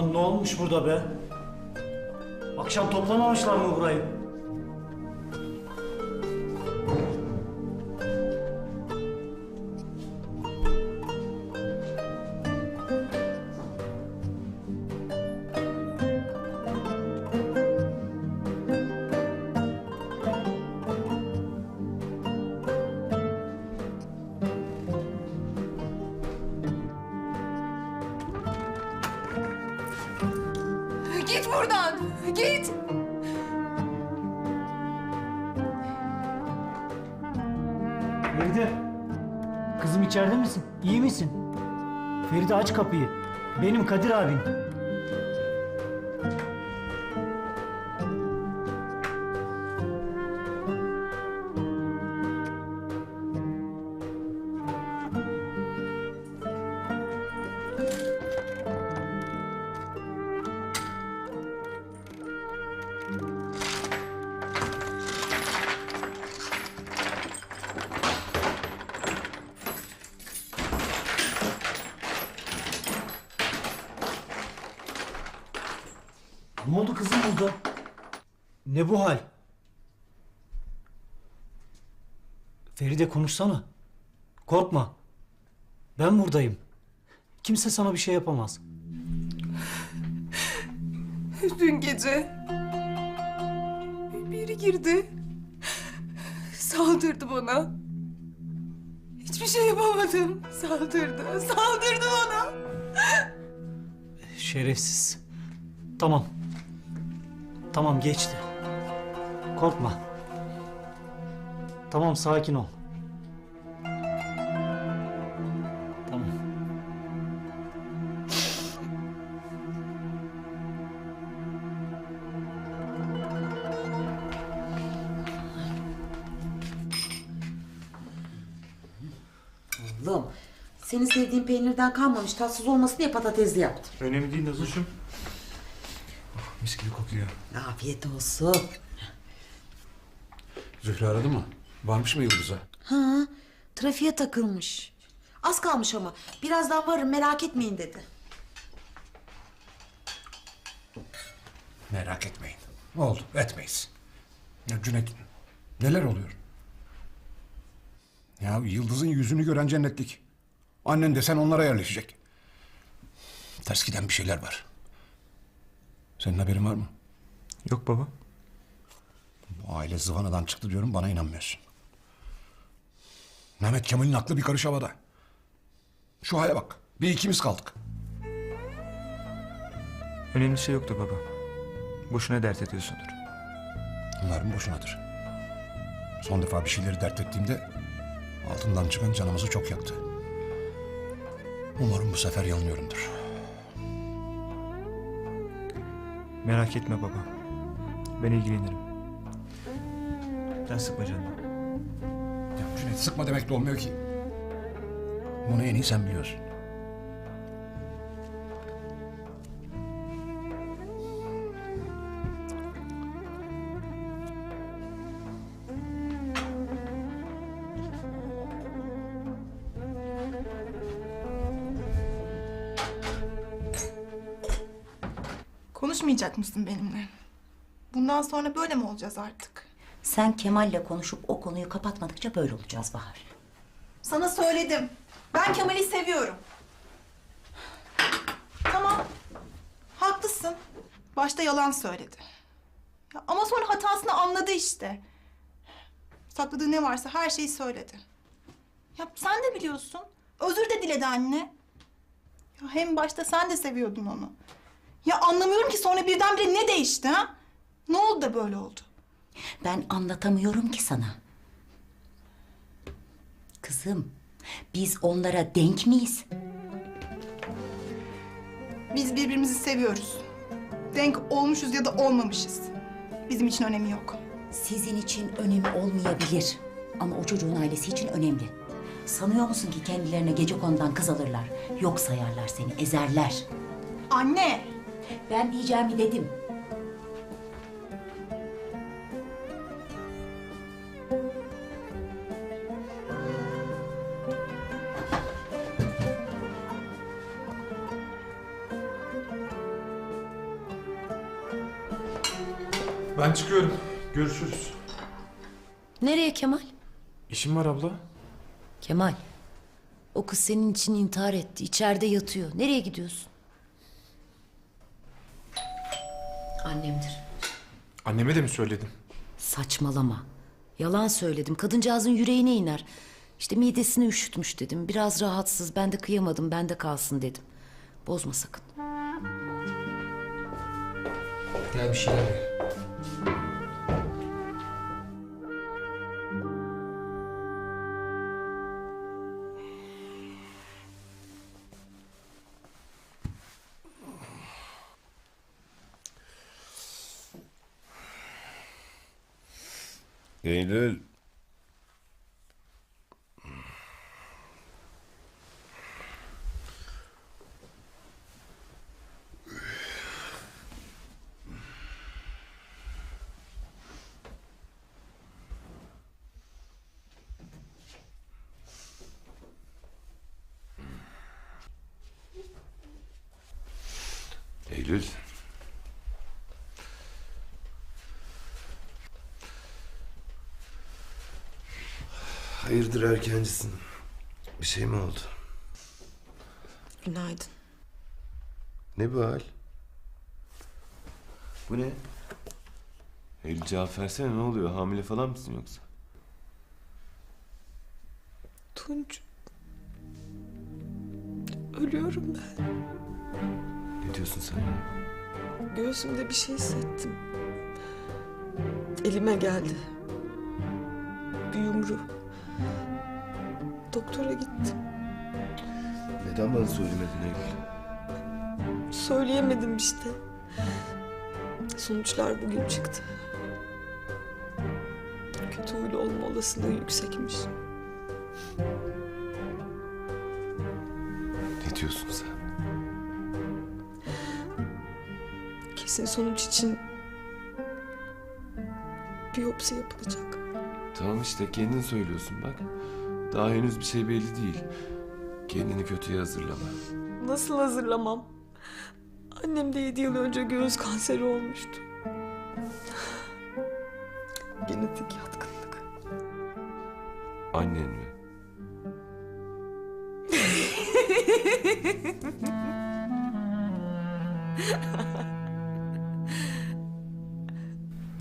Ulan ne olmuş burada be? Akşam toplamamışlar mı burayı? Feride. Kızım içeride misin? İyi misin? Feride aç kapıyı. Benim Kadir abin. Bu hal? Feride konuşsana. Korkma. Ben buradayım. Kimse sana bir şey yapamaz. Dün gece biri girdi. Saldırdı bana. Hiçbir şey yapamadım. Saldırdı. Saldırdı bana. Şerefsiz. Tamam. Tamam geçti. Korkma. Tamam sakin ol. Tamam. Oğlum, senin sevdiğin peynirden kalmamış tatsız olmasın diye patatesli yaptım. Önemli değil Nazoş'um. Oh, mis gibi kokuyor. Afiyet olsun. Zühre aradı mı? Varmış mı Yıldız'a? Ha, trafiğe takılmış. Az kalmış ama. Birazdan varım merak etmeyin dedi. Merak etmeyin. Oldu, etmeyiz. Ya Cüneyt, neler oluyor? Ya Yıldız'ın yüzünü gören cennetlik. Annen desen onlara yerleşecek. Ters giden bir şeyler var. Senin haberin var mı? Yok baba. Aile zıvanadan çıktı diyorum bana inanmıyorsun. Mehmet Kemal'in aklı bir karış havada. Şu hale bak. Bir ikimiz kaldık. Önemli şey yoktu baba. Boşuna dert ediyorsundur. Umarım boşunadır. Son defa bir şeyleri dert ettiğimde altından çıkan canımızı çok yaktı. Umarım bu sefer yanılıyorumdur. Merak etme baba. Ben ilgilenirim. Sen sıkma canını. Ya Cüneyt sıkma demek de olmuyor ki. Bunu en iyi sen biliyorsun. Konuşmayacak mısın benimle? Bundan sonra böyle mi olacağız artık? Sen Kemal'le konuşup o konuyu kapatmadıkça böyle olacağız Bahar. Sana söyledim. Ben Kemal'i seviyorum. Tamam. Haklısın. Başta yalan söyledi. Ya ama sonra hatasını anladı işte. Sakladığı ne varsa her şeyi söyledi. Ya sen de biliyorsun. Özür de diledi anne. Ya hem başta sen de seviyordun onu. Ya anlamıyorum ki sonra birdenbire ne değişti ha? Ne oldu da böyle oldu? Ben anlatamıyorum ki sana. Kızım, biz onlara denk miyiz? Biz birbirimizi seviyoruz. Denk olmuşuz ya da olmamışız. Bizim için önemi yok. Sizin için önemi olmayabilir. Ama o çocuğun ailesi için önemli. Sanıyor musun ki kendilerine gece konudan kız alırlar? Yok sayarlar seni, ezerler. Anne! Ben diyeceğimi dedim. Ben çıkıyorum. Görüşürüz. Nereye Kemal? İşim var abla. Kemal. O kız senin için intihar etti. İçeride yatıyor. Nereye gidiyorsun? Annemdir. Anneme de mi söyledin? Saçmalama. Yalan söyledim. Kadıncağızın yüreğine iner. İşte midesini üşütmüş dedim. Biraz rahatsız. Ben de kıyamadım. Ben de kalsın dedim. Bozma sakın. Gel bir şeyler ye. Eylül. Eylül. Hayırdır erkencisin? Bir şey mi oldu? Günaydın. Ne bu hal? Bu ne? Eylül cevap versene ne oluyor? Hamile falan mısın yoksa? Tunç. Ölüyorum ben. Ne diyorsun sen ya? Göğsümde bir şey hissettim. Elime geldi. Bir yumru. Doktora gittim. Neden bana söylemedin Eylül? Söyleyemedim işte. Sonuçlar bugün çıktı. Kötü huylu olma olasılığı yüksekmiş. Ne diyorsun sen? Kesin sonuç için biyopsi yapılacak. Tamam işte kendin söylüyorsun bak. Daha henüz bir şey belli değil. Kendini kötüye hazırlama. Nasıl hazırlamam? Annem de yedi yıl önce göğüs kanseri olmuştu. Genetik yatkınlık. Annen mi?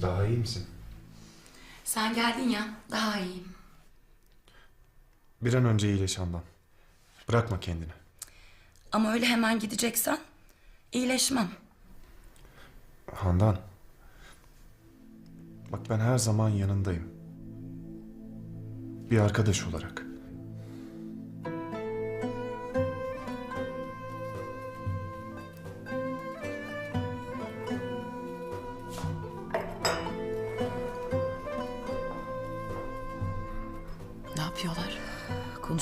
Daha iyi misin? Sen geldin ya, daha iyiyim. Bir an önce iyileş Handan. Bırakma kendini. Ama öyle hemen gideceksen iyileşmem. Handan. Bak ben her zaman yanındayım. Bir arkadaş olarak.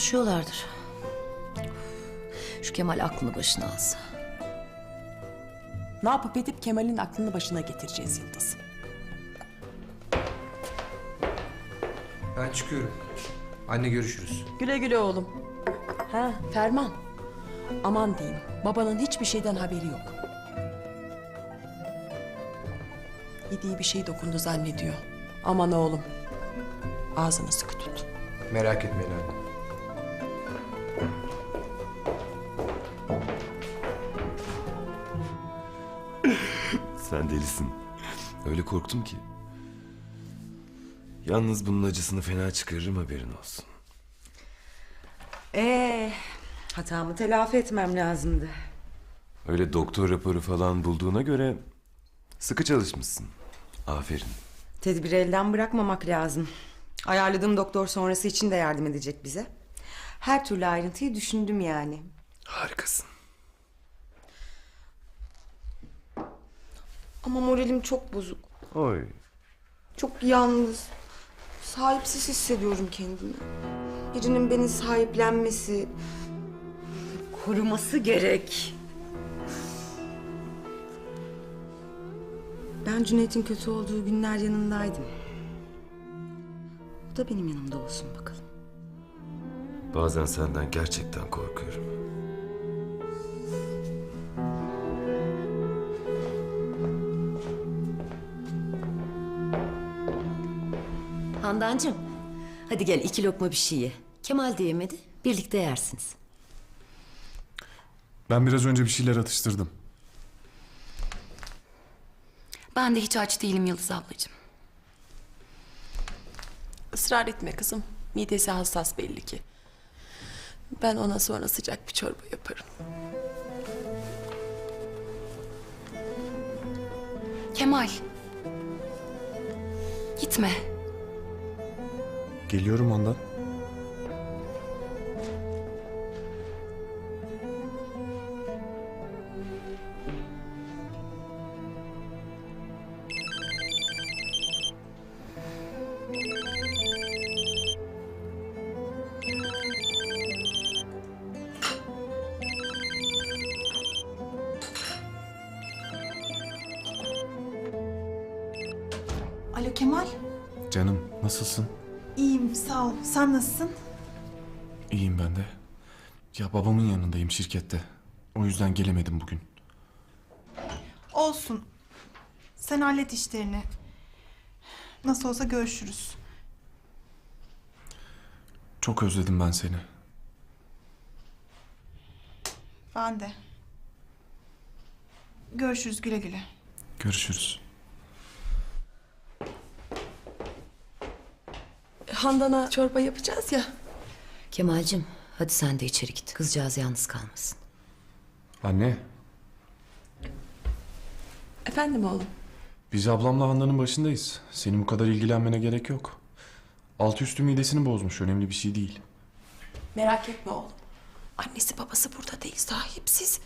Konuşuyorlardır. Şu Kemal aklını başına alsa. Ne yapıp edip Kemal'in aklını başına getireceğiz Yıldız. Ben çıkıyorum. Anne görüşürüz. Güle güle oğlum. Ha Ferman. Aman diyeyim babanın hiçbir şeyden haberi yok. Yediği bir şey dokundu zannediyor. Aman oğlum. Ağzını sıkı tut. Merak etmeyin anne. Sen delisin. Öyle korktum ki. Yalnız bunun acısını fena çıkarırım haberin olsun. Ee, hatamı telafi etmem lazımdı. Öyle doktor raporu falan bulduğuna göre sıkı çalışmışsın. Aferin. Tedbiri elden bırakmamak lazım. Ayarladığım doktor sonrası için de yardım edecek bize. Her türlü ayrıntıyı düşündüm yani. Harikasın. Ama moralim çok bozuk. Oy. Çok yalnız. Sahipsiz hissediyorum kendimi. Birinin beni sahiplenmesi, Koruması gerek. Ben Cüneyt'in kötü olduğu günler yanındaydım. O da benim yanımda olsun bakalım. Bazen senden gerçekten korkuyorum. Handancığım, hadi gel iki lokma bir şey ye. Kemal de yemedi, birlikte yersiniz. Ben biraz önce bir şeyler atıştırdım. Ben de hiç aç değilim Yıldız ablacığım. Israr etme kızım. Midesi hassas belli ki. Ben ona sonra sıcak bir çorba yaparım. Kemal. Gitme. Geliyorum Handan. Alo Kemal. Canım nasılsın? İyiyim sağ ol. Sen nasılsın? İyiyim ben de. Ya babamın yanındayım şirkette. O yüzden gelemedim bugün. Olsun. Sen hallet işlerini. Nasıl olsa görüşürüz. Çok özledim ben seni. Ben de. Görüşürüz güle güle. Görüşürüz. Handan'a çorba yapacağız ya. Kemal'cim, hadi sen de içeri git. Kızcağız yalnız kalmasın. Anne, Efendim oğlum. biz ablamla Handan'ın başındayız. Senin bu kadar ilgilenmene gerek yok. Altı üstü midesini bozmuş. Önemli bir şey değil. Merak etme oğlum. Annesi babası burada değil sahipsiz.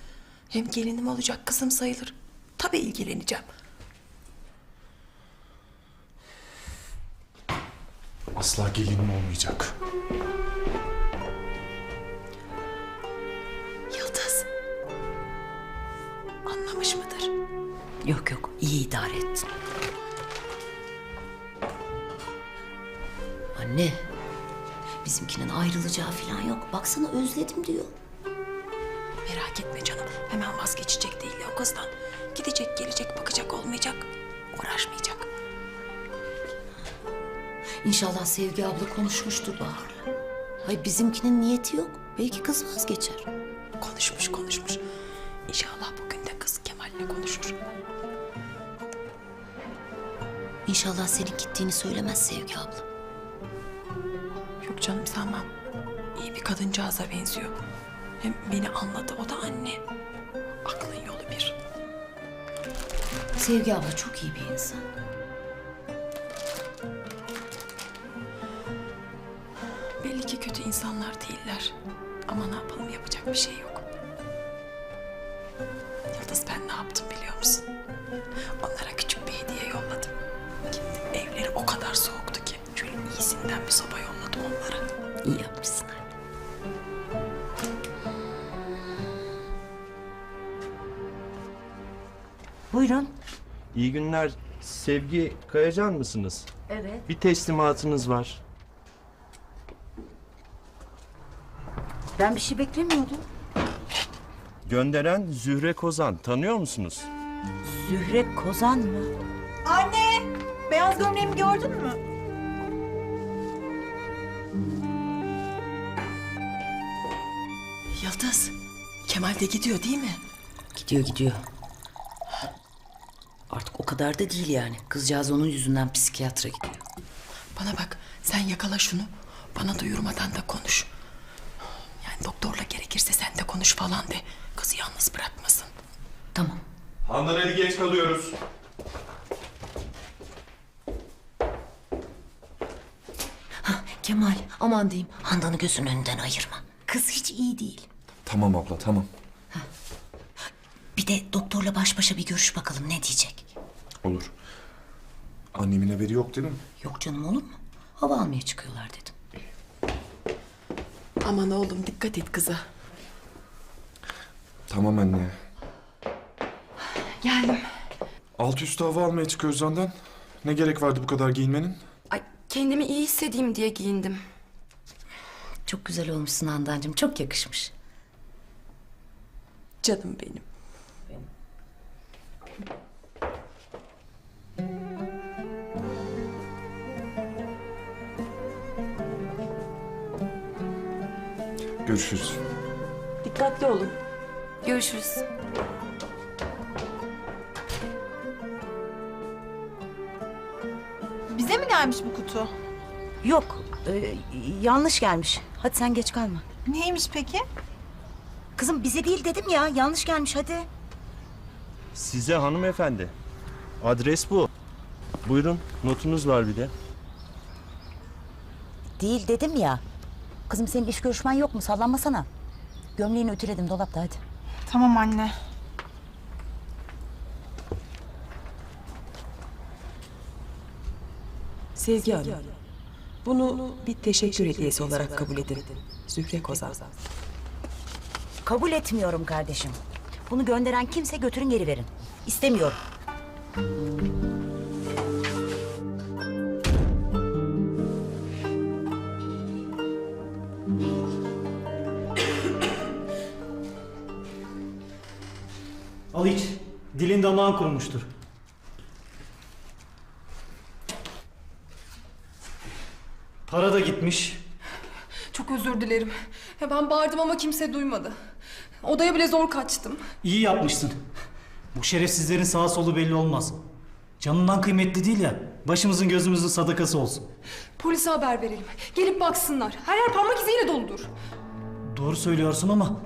Hem gelinim olacak kızım sayılır. Tabii ilgileneceğim. Asla gelinim olmayacak. Yıldız. Anlamış mıdır? Yok yok, iyi idare ettin. Anne, bizimkinin ayrılacağı falan yok. Baksana özledim diyor. Merak etme canım. Hemen vazgeçecek değil ya o kızdan. Gidecek gelecek bakacak olmayacak. Uğraşmayacak. İnşallah Sevgi abla konuşmuştur Bahar'la. Hay bizimkinin niyeti yok. Belki kız vazgeçer. Konuşmuş konuşmuş. İnşallah bugün de kız Kemal'le konuşur. İnşallah senin gittiğini söylemez Sevgi abla. Yok canım sanmam. İyi bir kadıncağıza benziyor. Hem beni anladı o da anne. Aklın yolu bir. Sevgi abla çok iyi bir insan. Kötü insanlar değiller. Ama ne yapalım yapacak bir şey yok. Yıldız ben ne yaptım biliyor musun? Onlara küçük bir hediye yolladım. Gittim evleri o kadar soğuktu ki. Şöyle iyisinden bir soba yolladım onlara. İyi yapmışsın anne. Buyurun. İyi günler. Sevgi Kayacan mısınız? Evet. Bir teslimatınız var. Ben bir şey beklemiyordum. Gönderen Zühre Kozan. Tanıyor musunuz? Zühre Kozan mı? Anne! Beyaz gömleğimi gördün mü? Yıldız, Kemal de gidiyor değil mi? Gidiyor gidiyor. Artık o kadar da değil yani. Kızcağız onun yüzünden psikiyatra gidiyor. Bana bak, sen yakala şunu. Bana duyurmadan da konuş. Yani doktorla gerekirse sen de konuş falan de. Kızı yalnız bırakmasın. Tamam. Handan hadi geç kalıyoruz. Kemal aman diyeyim Handan'ı gözünün önünden ayırma. Kız hiç iyi değil. Tamam abla tamam. Bir de doktorla baş başa bir görüş bakalım ne diyecek. Olur. Annemin haberi yok değil mi? Yok canım olur mu? Hava almaya çıkıyorlar dedim. Aman oğlum dikkat et kıza. Tamam anne. Geldim. Alt üst hava almaya çıkıyoruz zandan. Ne gerek vardı bu kadar giyinmenin? Ay kendimi iyi hissedeyim diye giyindim. Çok güzel olmuşsun Handancığım. Çok yakışmış. Canım benim. Görüşürüz. Dikkatli olun. Görüşürüz. Bize mi gelmiş bu kutu? Yok, e, yanlış gelmiş. Hadi sen geç kalma. Neymiş peki? Kızım bize değil dedim ya, yanlış gelmiş hadi. Size hanımefendi. Adres bu. Buyurun notunuz var bir de. Değil dedim ya. Kızım senin iş görüşmen yok mu? Sallanmasana. Gömleğini ütüledim dolapta hadi. Tamam anne. Sevgi Hanım. Bunu bir teşekkür hediyesi olarak kabul edin. Zühre Kozan. Kabul etmiyorum kardeşim. Bunu gönderen kimse götürün geri verin. İstemiyorum. Al iç. Dilin damağın kurumuştur. Para da gitmiş. Çok özür dilerim. Ya ben bağırdım ama kimse duymadı. Odaya bile zor kaçtım. İyi yapmışsın. Bu şerefsizlerin sağa solu belli olmaz. Canından kıymetli değil ya. Başımızın gözümüzün sadakası olsun. Polise haber verelim. Gelip baksınlar. Her yer parmak iziyle doludur. Doğru söylüyorsun ama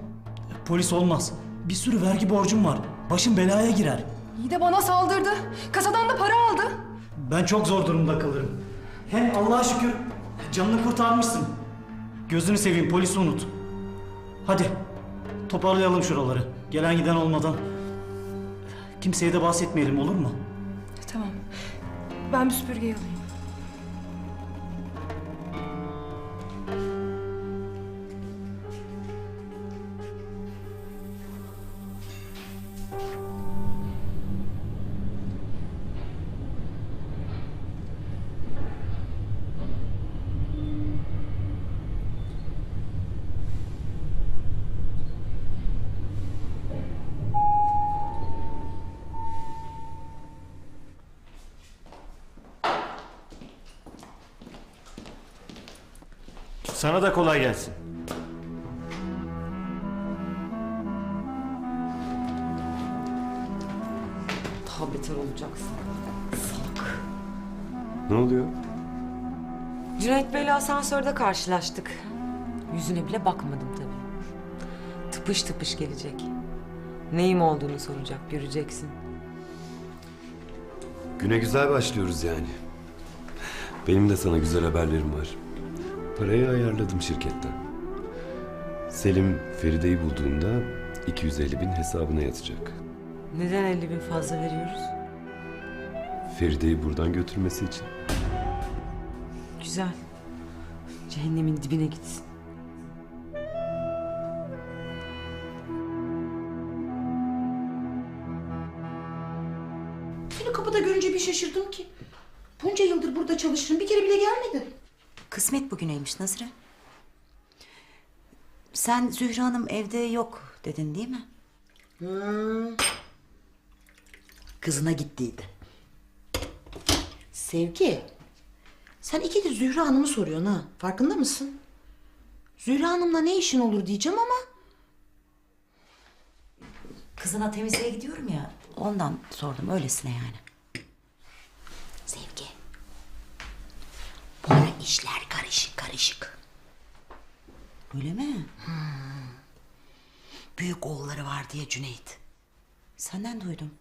polis olmaz. Bir sürü vergi borcum var. Başım belaya girer. İyi de bana saldırdı. Kasadan da para aldı. Ben çok zor durumda kalırım. Hem Allah'a şükür canını kurtarmışsın. Gözünü seveyim polisi unut. Hadi toparlayalım şuraları. Gelen giden olmadan. Kimseye de bahsetmeyelim olur mu? Tamam. Ben bir süpürgeyi alayım. Sana da kolay gelsin. Daha beter olacaksın. Ne oluyor? Cüneyt Bey'le asansörde karşılaştık. Yüzüne bile bakmadım tabii. Tıpış tıpış gelecek. Neyim olduğunu soracak, göreceksin. Güne güzel başlıyoruz yani. Benim de sana güzel haberlerim var. Parayı ayarladım şirketten. Selim Feride'yi bulduğunda 250 bin hesabına yatacak. Neden 50 bin fazla veriyoruz? Feride'yi buradan götürmesi için. Güzel. Cehennemin dibine gitsin. Seni kapıda görünce bir şaşırdım ki. Bunca yıldır burada çalışırım bir kere bile gelmedin. Kısmet bugüneymiş Nazire. Sen Zühre Hanım evde yok dedin değil mi? Hmm. Kızına gittiydi. Sevgi. Sen iki de Zühre Hanım'ı soruyorsun ha. Farkında mısın? Zühre Hanım'la ne işin olur diyeceğim ama... Kızına temizliğe gidiyorum ya ondan sordum öylesine yani. Sevgi. Bu ara işler karışık. Öyle mi? Büyük oğulları var diye Cüneyt. Senden duydum.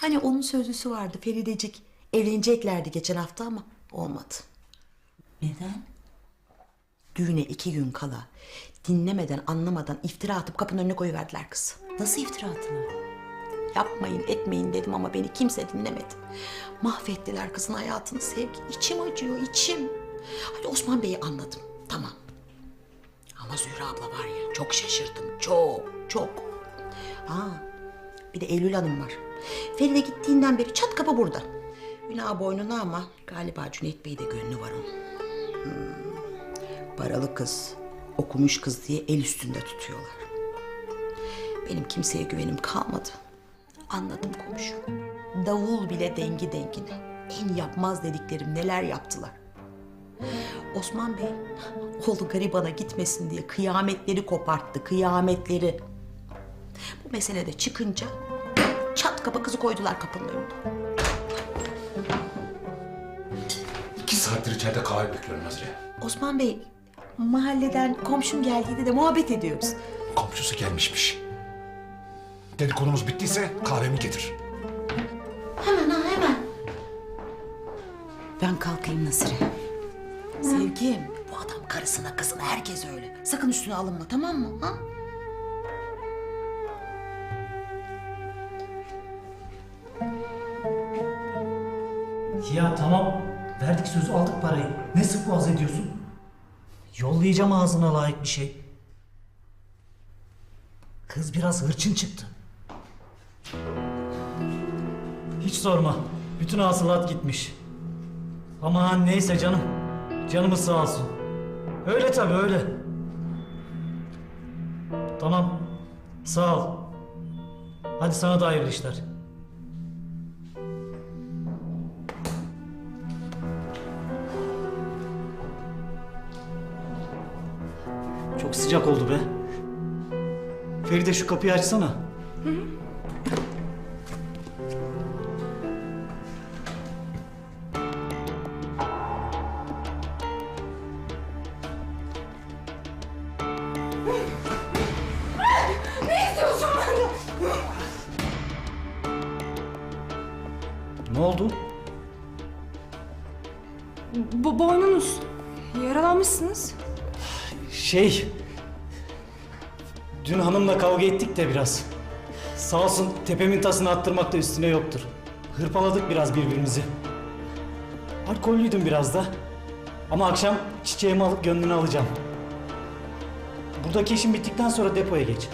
Hani onun sözlüsü vardı Feridecik. Evleneceklerdi geçen hafta ama olmadı. Neden? Düğüne iki gün kala dinlemeden anlamadan iftira atıp kapının önüne koyuverdiler kızı. Nasıl iftira attılar? Yapmayın etmeyin dedim ama beni kimse dinlemedi. Mahvettiler kızın hayatını sevgi. İçim acıyor içim. Hadi Osman Bey'i anladım tamam. Ama Zühre abla var ya çok şaşırdım çok çok. Ha bir de Eylül Hanım var. Feride gittiğinden beri çat kapı burada. Günah boynuna ama galiba Cüneyt Bey de gönlü var onun. Hmm. Kız, okumuş kız diye el üstünde tutuyorlar. Benim kimseye güvenim kalmadı. Anladım komşu. Davul bile dengi dengine. En yapmaz dediklerim neler yaptılar. Osman Bey oğlu garibana gitmesin diye kıyametleri koparttı, kıyametleri. Bu mesele de çıkınca çat kapa kızı koydular kapının önüne. İki saattir içeride kahve bekliyorum Nazire. Osman Bey, mahalleden komşum geldiydi de muhabbet ediyoruz. Komşusu gelmişmiş. Dedikodumuz bittiyse kahvemi getir. Hemen ha hemen. Ben kalkayım Nasire. Sevgilim, bu adam karısına kızına herkes öyle. Sakın üstüne alınma tamam mı? Ha? Ya tamam. Verdik sözü aldık parayı. Ne sık boğaz ediyorsun? Yollayacağım ağzına layık bir şey. Kız biraz hırçın çıktı. Hiç sorma. Bütün hasılat gitmiş. Aman neyse canım. Canımız sağ olsun. Öyle tabii öyle. Tamam. Sağ ol. Hadi sana da hayırlı işler. Çok sıcak oldu be. Feride şu kapıyı açsana. Ne Şey... Dün hanımla kavga ettik de biraz. Sağ olsun tepemin tasını attırmak da üstüne yoktur. Hırpaladık biraz birbirimizi. Alkollüydüm biraz da. Ama akşam çiçeğimi alıp gönlünü alacağım. Buradaki işim bittikten sonra depoya geç.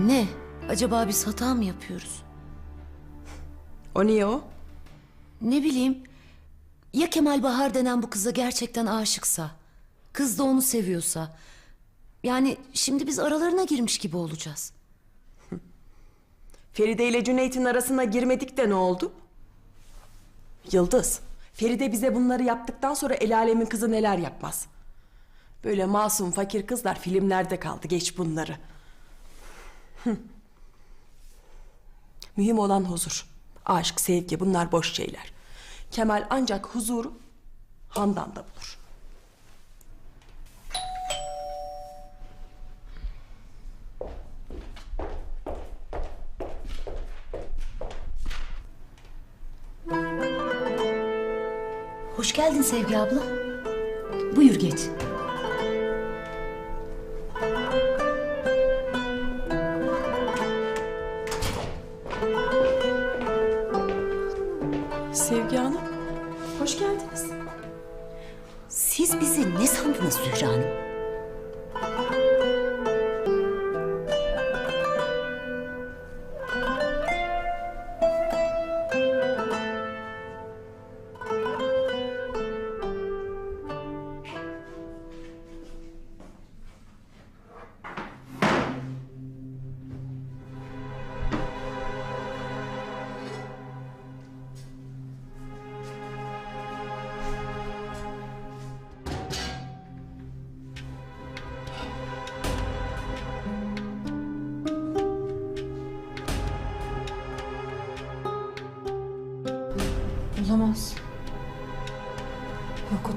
Anne, acaba biz hata mı yapıyoruz? O niye o? Ne bileyim. Ya Kemal Bahar denen bu kıza gerçekten aşıksa? Kız da onu seviyorsa? Yani şimdi biz aralarına girmiş gibi olacağız. Feride ile Cüneyt'in arasına girmedik de ne oldu? Yıldız, Feride bize bunları yaptıktan sonra el alemin kızı neler yapmaz? Böyle masum fakir kızlar filmlerde kaldı, geç bunları. Mühim olan huzur. Aşk, sevgi bunlar boş şeyler. Kemal ancak huzuru Handan'da bulur. Hoş geldin Sevgi abla. Buyur geç. Zühre Hanım?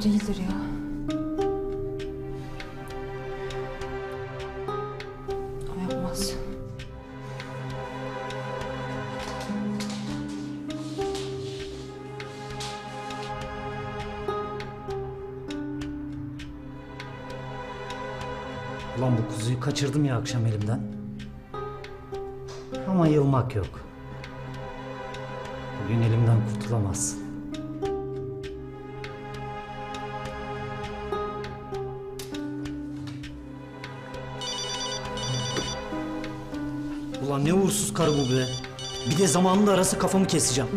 O değildir ya. Ulan bu kuzuyu kaçırdım ya akşam elimden. Ama yılmak yok. Bugün elimden kurtulamazsın. Ne uğursuz karı bu be. Bir de zamanında arası kafamı keseceğim.